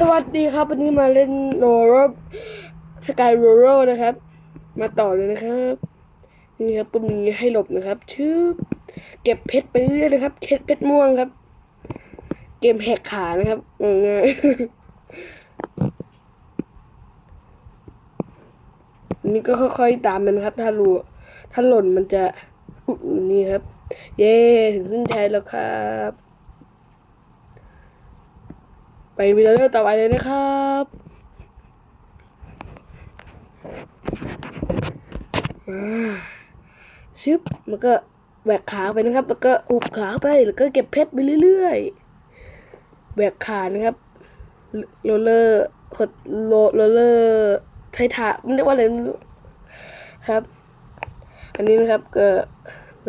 สวัสดีครับ วันนี้มาเล่นโรโรสกายโรโรนะครับ มาต่อเลยนะครับ นี่ครับก็มีให้หลบนะครับชื่อเก็บเพชรไปเรื่อยนะครับเพชรเพชรม่วงครับ เกมแหกขานะครับง่ายนนี้ก็ค่อยๆตามมันครับ ถ้ารู้ถ้าหล่นมันจะนี่ครับ เย้ถึงเส้นชัยแล้วครับ ไปวิดีโอต่อไปเลยนะครับชึบมันก็แหวกขาไปนะครับ แล้วก็อุบขาไป แล้วก็เก็บเพชรไปเรื่อยๆแหวกขานะครับโรเลอร์ขดโรโรเลอร์ไททาไม่เรียกว่าอะไรครับ อันนี้นะครับก็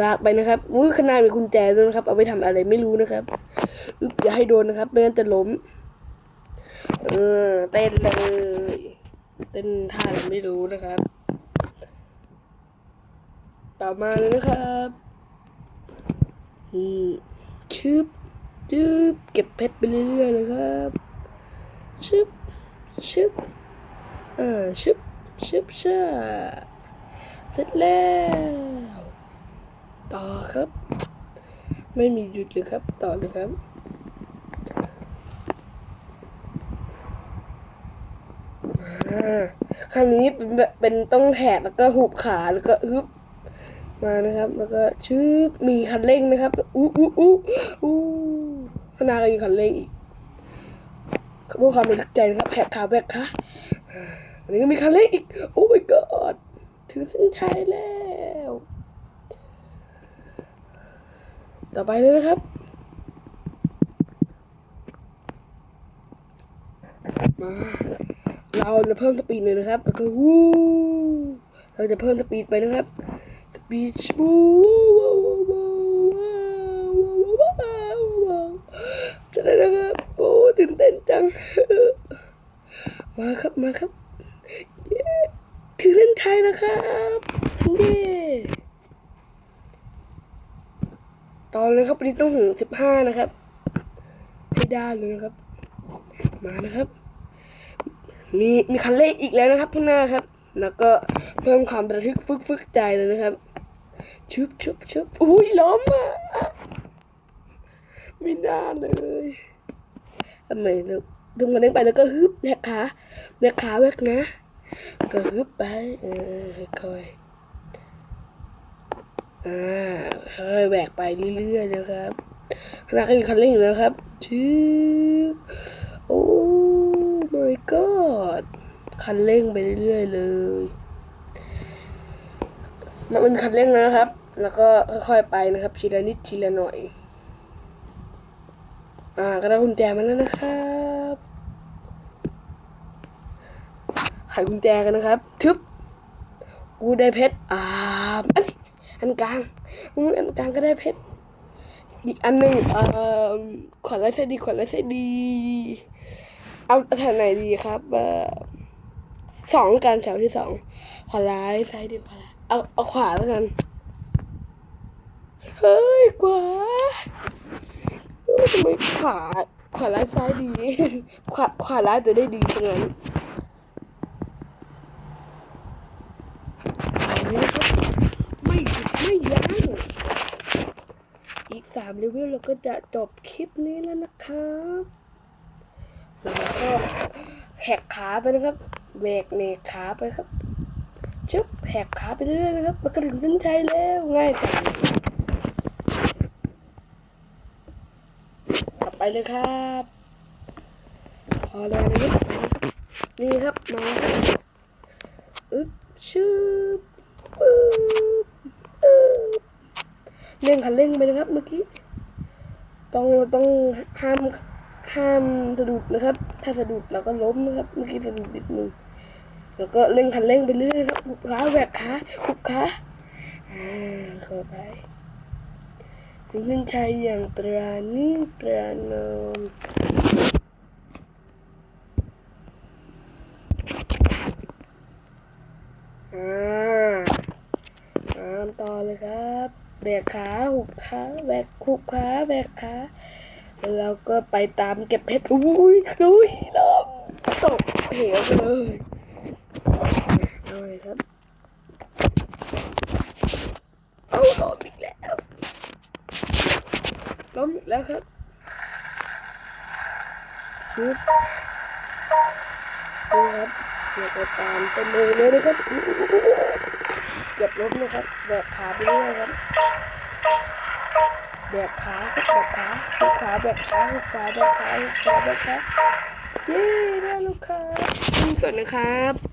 ลากไปนะครับอุ้ยขางหนาดมีกุญแจด้วยนะครับ เอาไปทำอะไรไม่รู้นะครับอึบอย่าให้โดนนะครับไม่งั้นจะล้ม เออ เต้นเลย เต้นท่าไรไม่รู้นะครับ ต่อมาเลยนะครับนี่ชึบจึบเก็บเพชรไปเรื่อยๆเลยครับชึบชึบเอ่าชึบชึบชาเสร็จแล้ว ต่อครับ ไม่มีหยุดเลยครับ ต่อเลยครับ อ่า ครั้งนี้เป็นแบบเป็นต้องแหกแล้วก็หุบขาแล้วก็ฮึบมานะครับ แล้วก็ชืบมีคันเร่งนะครับอู้อู้อู้อู้ข้างหน้าก็มีคันเร่งอีกพื่อความเป็นทักใจนะครับแหกขาแหกขาอ่าอันนี้ก็มีคันเร่งอีกโอ้ my god ถึงเส้นชัยแล้ว ต่อไปเลยนะครับมา เราจะเพิ่มสปีดเลยนะครับแล้วก็วู้เราจะเพิ่มสปีดไปนะครับสปีดวู้ว้าวว้าวว้าวว้าวว้าวว้วว้วจะได้นะครับโอ้ตื่นเต้นจังมาครับมาครับเย้ถึงเส้นชัยแล้วครับเย้ตอนเลยครับวันนี้ต้องถึงสิบห้านะครับให้ได้เลยนะครับ มานะครับ มีมีคันเร่งอีกแล้วนะครับข้างหน้าครับ แล้วก็เพิ่มความระทึกฟึกฟึกใจเลยนะครับ ชุบชุบชุบอุ้ยล้มอะไม่น่าเลยทำไมเดึงดึงคันเร่งไปแล้วก็ฮึบแหกขาแหวกขาแวกนะ ก็ฮึบไป เออค่อยอ่าค่อยแหวกไปเรื่อยๆนะครับข้างหน้าก็มีคันเร่งอยู่แล้วครับชืบโอ้ my god คันเร่งไปเรื่อยๆเลยมันเป็นคันเร่งนะครับ แล้วก็ค่อยๆไปนะครับ ทีละนิดทีละหน่อย อ่า ก็ได้กุญแจมาแล้วนะครับไขกุญแจกันนะครับทึบกูได้เพชร อ่า อันอันกลางอันกลางก็ได้เพชร อีกอันหนึ่งอ่อขวัญไรเสดีขวัญไรเสดี เอาแถวไหนดีครับเออสองกันแถวที่สองขวาร้ายซ้ายดีขวาร้ายเอาเอาขวาแล้วกันเฮ้ยขวาทำไมขวาขวาร้ายซ้ายดีขวาขวาร้ายจะได้ดีจังนั้นเลยนะครับไม่ยุดไม่ยั้งอีกสามเลเวลเราก็จะจบคลิปนี้แล้วนะครับ แหกขาไปนะครับแหวกเนกขาไปครับชึบแหกขาไปเรื่อยๆนะครับมันก็ถึงเส้นชัยแล้วง่ายจังต่อไปเลยครับพอแล้วนะครับนี่ครับมาครับอึ๊บชึบปึ๊บอึ๊บเร่งคันเร่งไปนะครับเมื่อกี้ต้องต้องห้ามห้ามสะดุดนะครับ ถ้าสะดุดเราก็ล้มนะครับเมื่อกี้สะดุดนิดนึงแล้วก็เร่งคันเร่งไปเรื่อยครับหุบขาแหวกขาหุบขาอ่าเข้าไปถึงเส้นชัยอย่างปราณีปรานอมอ่าตามต่อเลยครับแบกขาหุบขาแบกหุบขาแบกขา แล้วก็ไปตามเก็บเพชรอุ้ยอุ้ยล้มตกเหวไปเลยเอาเลยครับเอาล้มอีกแล้วล้มอีกแล้วครับชุบดูครับเดี๋ยวไปตามไปเลยเลยนะครับเกือบล้มนะครับแบกขาไปเรื่อยครับ กขาครับแบกขาหุบขาแบกขาหุบขาแบกขาหุบขาแบกขาเย้ได้ลูกค้าดูก่อนนะครับ